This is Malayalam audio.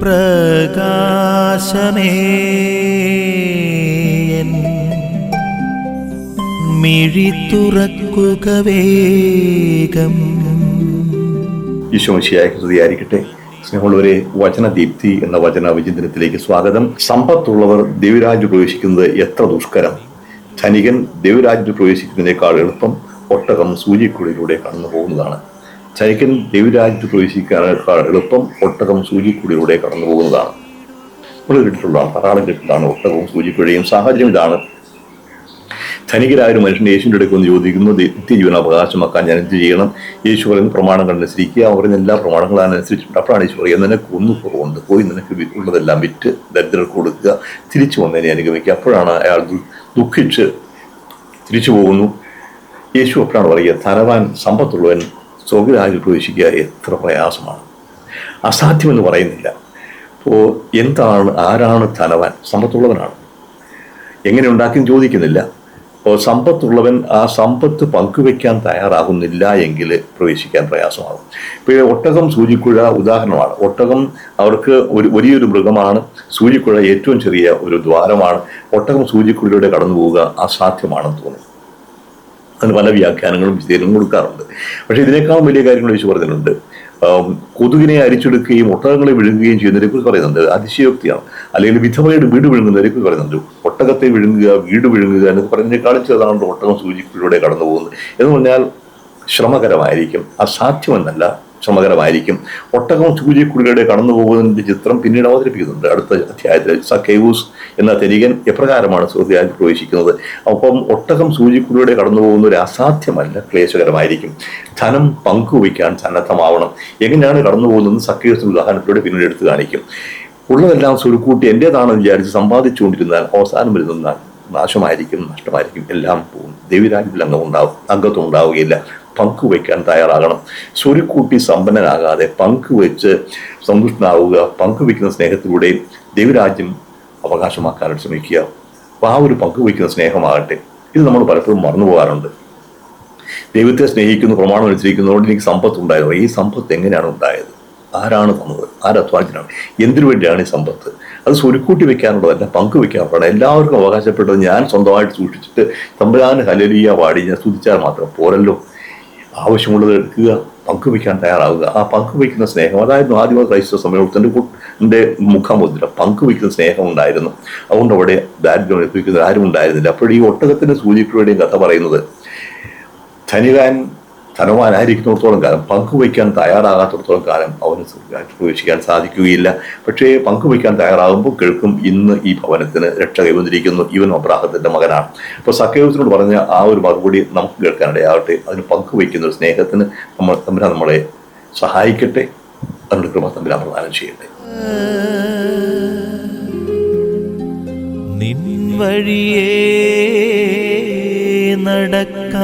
പ്രകാശമേ. മിഴി തുറക്കുക വേഗം. ഈശോമിശിയായ ഹൃദയായിരിക്കട്ടെ സ്നേഹമുള്ളവരെ വചനദീപ്തി എന്ന വചന വിചിന്തനത്തിലേക്ക് സ്വാഗതം. സമ്പത്തുള്ളവർ ദൈവരാജ്യം പ്രവേശിക്കുന്നത് എത്ര ദുഷ്കരം. ധനികൻ ദൈവരാജ്യത്തിൽ പ്രവേശിക്കുന്നതിനേക്കാൾ എളുപ്പം ഒട്ടകം സൂചിക്കുള്ളിലൂടെ കടന്നു പോകുന്നതാണ് ധനികൻ ദേവിരാജ്യത്ത് പ്രവേശിക്കാനേക്കാൾ എളുപ്പം ഒട്ടകം സൂചിക്കുടിയിലൂടെ കടന്നു പോകുന്നതാണ്. നമ്മൾ കേട്ടിട്ടുള്ളതാണ് ധാരാളം കേട്ടിട്ടുള്ളതാണ് ഒട്ടകവും സൂചിക്കുഴയും സാഹചര്യം ഇതാണ്. ധനികരായ ഒരു മനുഷ്യൻ യേശുവിന്റെ അടുത്ത് വന്ന് ചോദിക്കുന്നു നിത്യജീവൻ അവകാശമാക്കാൻ ഞാൻ എന്ത് ചെയ്യണം? യേശു പറയുന്ന പ്രമാണങ്ങൾ അനുസരിക്കുക അവർ എല്ലാ പ്രമാണങ്ങളും അനുസരിച്ചിട്ടുണ്ട് അപ്പോഴാണ് യേശു പറയുക നിനക്ക് ഒന്നു കുറവുണ്ട്. പോയി നിനക്ക് ഉള്ളതെല്ലാം വിറ്റ് ദരിദ്രർക്ക് കൊടുക്കുക. തിരിച്ചു വന്നതിനെ അനുഗമിക്കുക. അപ്പോഴാണ് അയാൾ ദുഃഖിച്ച് തിരിച്ചു പോകുന്നു. യേശു അപ്പോഴാണ് പറയുക ധനവാൻ സമ്പത്തുള്ളവൻ സ്വർഗരാജിൽ പ്രവേശിക്കുക എത്ര പ്രയാസമാണ്. അസാധ്യമെന്ന് പറയുന്നില്ല. അപ്പോൾ എന്താണ് ആരാണ് ധനവാൻ സമ്പത്തുള്ളവനാണ്. എങ്ങനെ ഉണ്ടാക്കും ചോദിക്കുന്നില്ല. അപ്പോൾ സമ്പത്തുള്ളവൻ ആ സമ്പത്ത് പങ്കുവെക്കാൻ തയ്യാറാകുന്നില്ല എങ്കിൽ പ്രവേശിക്കാൻ പ്രയാസമാകും. ഇപ്പോൾ ഒട്ടകം സൂചിക്കുഴ ഉദാഹരണമാണ്. ഒട്ടകം അവർക്ക് ഒരു വലിയൊരു മൃഗമാണ്. സൂചിക്കുഴ ഏറ്റവും ചെറിയ ഒരു ദ്വാരമാണ്. ഒട്ടകം സൂചിക്കുഴയിലൂടെ കടന്നു പോവുക അസാധ്യമാണെന്ന് തോന്നുന്നു. അതിന് പല വ്യാഖ്യാനങ്ങളും വിശദീകരണം കൊടുക്കാറുണ്ട്. പക്ഷേ ഇതിനേക്കാൾ വലിയ കാര്യങ്ങൾ വെച്ച് പറഞ്ഞിട്ടുണ്ട്. കൊതുകിനെ അരിച്ചെടുക്കുകയും ഒട്ടകങ്ങളെ വിഴുങ്ങുകയും ചെയ്യുന്നതിനെ കുറിച്ച് പറയുന്നുണ്ട്. അതിശയോക്തിയാണ്. അല്ലെങ്കിൽ വിധവയുടെ വീട് വിഴുങ്ങുന്നതിനെ കുറിച്ച് പറയുന്നുണ്ട്. ഒട്ടകത്തെ വിഴുങ്ങുക വീട് വിഴുങ്ങുക എന്നൊക്കെ പറഞ്ഞതിനേക്കാളും ചെറുതാണ് ഒട്ടകം സൂചിപ്പിലൂടെ കടന്നു പോകുന്നത് എന്ന് പറഞ്ഞാൽ ശ്രമകരമായിരിക്കും. അസാധ്യമെന്നല്ല ശ്രമകരമായിരിക്കും. ഒട്ടകം കടന്നു പോകുന്നതിന്റെ ചിത്രം പിന്നീട് അവതരിപ്പിക്കുന്നുണ്ട്. അടുത്ത അധ്യായത്തിൽ സക്കേവൂസ് എന്ന തെരികൻ എപ്രകാരമാണ് സുഹൃത്തിയായി പ്രവേശിക്കുന്നത്. അപ്പം ഒട്ടകം സൂചിക്കുള്ളിലൂടെ കടന്നു പോകുന്ന ഒരു അസാധ്യമല്ല ക്ലേശകരമായിരിക്കും. ധനം പങ്കുവയ്ക്കാൻ സന്നദ്ധമാവണം. എങ്ങനെയാണ് കടന്നു പോകുന്നതെന്ന് സക്കേവൂസിന്റെ ഉദാഹരണത്തിലൂടെ പിന്നീട് എടുത്തു കാണിക്കും. ഉള്ളതെല്ലാം സുരുക്കൂട്ടി എന്റെതാണെന്ന് വിചാരിച്ച് സമ്പാദിച്ചുകൊണ്ടിരുന്നാൽ അവസാനം വരുന്ന നാശമായിരിക്കും നഷ്ടമായിരിക്കും എല്ലാം പോകും. ദൈവരാജ്യത്തിൽ അംഗം ഉണ്ടാവും അംഗത്വം ഉണ്ടാവുകയില്ല. പങ്കുവയ്ക്കാൻ തയ്യാറാകണം. സ്വരുക്കൂട്ടി സമ്പന്നനാകാതെ പങ്കുവെച്ച് സന്തുഷ്ടനാവുക പങ്കുവയ്ക്കുന്ന സ്നേഹത്തിലൂടെ ദേവിരാജ്യം അവകാശമാക്കാനായിട്ട് ശ്രമിക്കുക. അപ്പോൾ ആ ഒരു പങ്ക് പങ്കുവയ്ക്കുന്ന സ്നേഹമാകട്ടെ. ഇത് നമ്മൾ പലപ്പോഴും മറന്നു പോകാറുണ്ട്. ദൈവത്തെ സ്നേഹിക്കുന്ന പ്രമാണം അനുസരിക്കുന്നതുകൊണ്ട് എനിക്ക് സമ്പത്ത് ഉണ്ടായത് ഈ സമ്പത്ത് എങ്ങനെയാണ് ഉണ്ടായത്? ആരാണ് തന്നത്? ആരധ്വാനത്തിനാണ് എന്തിനു വേണ്ടിയാണ് ഈ സമ്പത്ത്? അത് സ്വരുക്കൂട്ടി വെക്കാനുള്ളതല്ല പങ്കുവെക്കാനുള്ളതാണ് എല്ലാവർക്കും അവകാശപ്പെട്ടത് ഞാൻ സ്വന്തമായിട്ട് സൂക്ഷിച്ചിട്ട് തമ്പുരാൻ ഹലലിയ പാടി ഞാൻ സ്തുതിച്ചാൽ മാത്രം പോരല്ലോ. ആവശ്യമുള്ളത് എടുക്കുക പങ്കുവയ്ക്കാൻ തയ്യാറാവുക. ആ പങ്കുവയ്ക്കുന്ന സ്നേഹം അതായിരുന്നു ആദ്യമ ക്രൈസ്തവ മുഖാമുദ്ര മുഖമുദ്ര പങ്കുവെക്കുന്ന സ്നേഹം ഉണ്ടായിരുന്നു. അതുകൊണ്ട് അവിടെ ദാരിദ്ര്യം എത്തിക്കുന്ന ആരും ഉണ്ടായിരുന്നില്ല. അപ്പോൾ ഈ ഒട്ടകത്തിന്റെ സൂചിപ്പിയുടെയും കഥ പറയുന്നത് ധനികാൻ ധനവാനായിരിക്കുന്നിടത്തോളം കാലം പങ്കുവയ്ക്കാൻ തയ്യാറാകാത്തിടത്തോളം കാലം അവന് പ്രവേശിക്കാൻ സാധിക്കുകയില്ല. പക്ഷേ പങ്കുവയ്ക്കാൻ തയ്യാറാകുമ്പോൾ കേൾക്കും ഇന്ന് ഈ ഭവനത്തിന് രക്ഷ കൈവന്നിരിക്കുന്നു. ഇവൻ അബ്രാഹത്തിന്റെ മകനാണ്. അപ്പോൾ സക്കേവസിനോട് പറഞ്ഞ ആ ഒരു മറുപടി നമുക്ക് കേൾക്കാനിടയാവട്ടെ അതിന് പങ്കുവയ്ക്കുന്ന ഒരു സ്നേഹത്തിന് നമ്മൾ തമ്മിൽ നമ്മളെ സഹായിക്കട്ടെ. അതിനുള്ള കൃപ തമ്മിൽ പ്രദാനം ചെയ്യട്ടെ. നിൻ നടക്ക